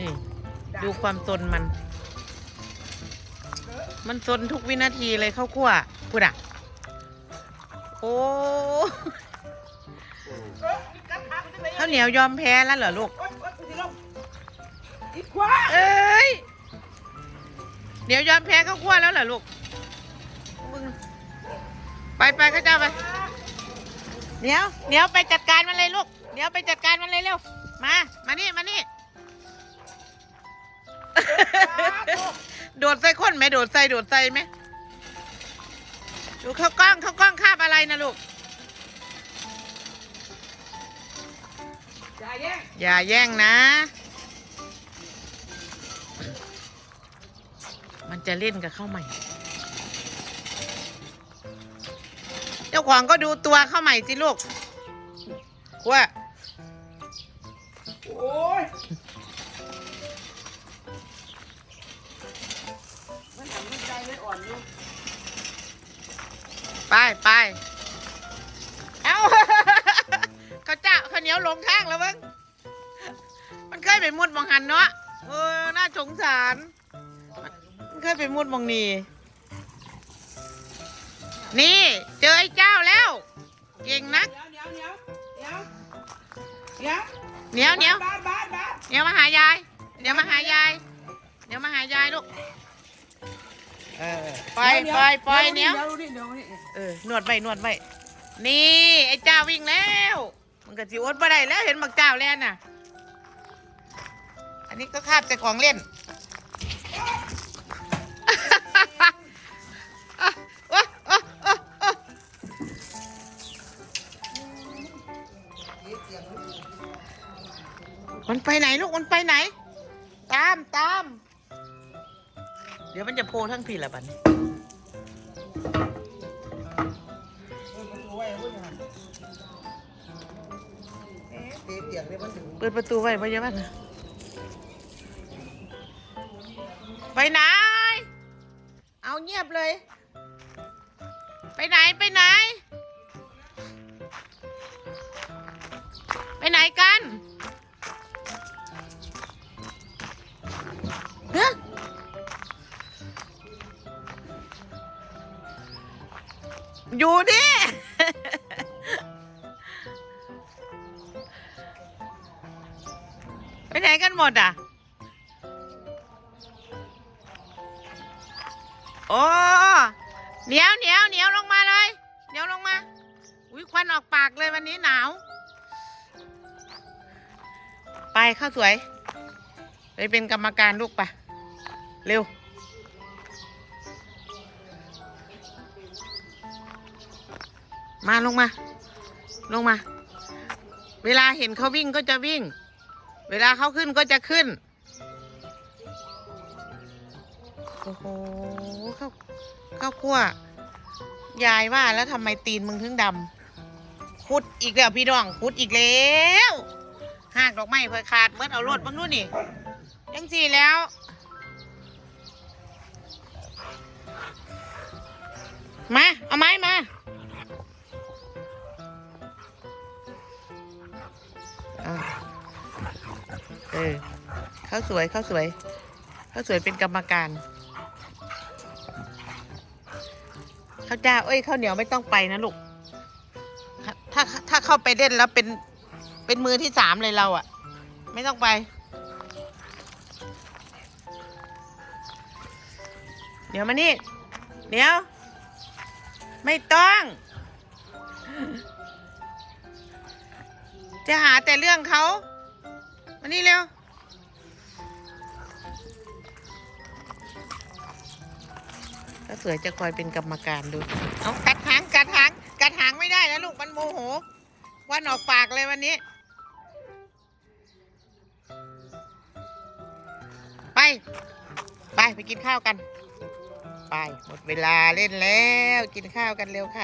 นี่ ดูความซนมัน มันซนทุกวินาทีเลยข้าวคั่วพูดอะ โอ้ข้าวเหนียวยอมแพ้แล้วเหรอลูกอีกว่าเอ้ยเดี๋ยวยอมแพ้ข้าวคั่วแล้วเหรอลูกมึงไปไปข้าเจ้าไปเดี๋ยวเดี๋ยวไปจัดการมันเลยลูก เดี๋ยวไปจัดการมันเลยเร็ว มา มานี่ มานี่ โดดใส่คนไหมโดดใส่โดดใส่ไหมดูเข้ากล้องเข้ากล้องคาบอะไรนะลูก อย่าแย่งอย่าแย่งนะ มันจะเล่นกับข้าวใหม่ เจ้าของก็ดูตัวข้าวใหม่สิลูกว่า โอ้ย ไปไปเอ้าเขาเจ้าข้าวเหนียวลงทางแล้วมึงมันเคยไปมุดมองหันเนาะเออน่าสงสาร มันเคยไปมุดมองนี่นี่เจอไอ้เจ้าแล้ว เก่งนักเดี๋ยวเดี๋ยวเดี๋ยวเดี๋ยวเหนียวเหนียวบาสบาสบาสเหนียวมาหายายเหนียวมาหายายเหนียวมาหายายลูก เออปล่อยปล่อยปล่อยเหนียวเดี๋ยวดิเดี๋ยวดิเออนวดไว้นวดไว้นี่ไอ้เจ้าวิ่งแล้ว มันก็สิอดบ่ได้แล้วเห็นบักเจ้าแล้วน่ะ อันนี้ก็คาบแต่ของเล่นโอ๊ะโอ๊ะโอ๊ะโอ๊ะมันไปไหนลูกมันไปไหน ตามตาม เดี๋ยวมันจะโพทั้งทีละบัดนเตียงเตียงเลยมันถึงเปิดประตูไว้พยาบาลนะไปไหน เอาเงียบเลย ไปไหนไปไหน ไปไหนกัน อยู่ดิ ไปไหนกันหมดอะ โอ้เหนียวเหนียวเหนียวลงมาเลยเหนียวลงมา อุ้ยควันออกปากเลยวันนี้หนาว ไปข้าวสวย ไปเป็นกรรมการลูกปะเร็ว มาลงมา ลงมา เวลาเห็นเขาวิ่งก็จะวิ่ง เวลาเขาขึ้นก็จะขึ้น โอ้โหข้าวข้าวคั่วยายว่าแล้วทำไมตีนมึงถึงดำคุดอีกแล้วพี่น้องคุดอีกแล้วหากดอกไม้เพื่อขาดเบิดเอารถบ้างนู่นนี่ยังสี่แล้วมา เอาไม้มา เออข้าวสวยข้าวสวยข้าวสวยเป็นกรรมการข้าวเจ้าเอ้ยข้าวเหนียวไม่ต้องไปนะลูกถ้าถ้าเข้าไปเล่นแล้วเป็นเป็นมือที่สามเลยเราอะ่ะ ไม่ต้องไป เดี๋ยวมานี่ เดี๋ยว ไม่ต้อง จะหาแต่เรื่องเขามานี่เร็ว เสวยจะคอยเป็นกรรมการดู เอากัดหางกัดหางกัดหางไม่ได้แล้วลูกมันโมโหวันออกปากเลยวันนี้ ไป ไปไปกินข้าวกัน ไปหมดเวลาเล่นแล้ว กินข้าวกันเร็วค่ะ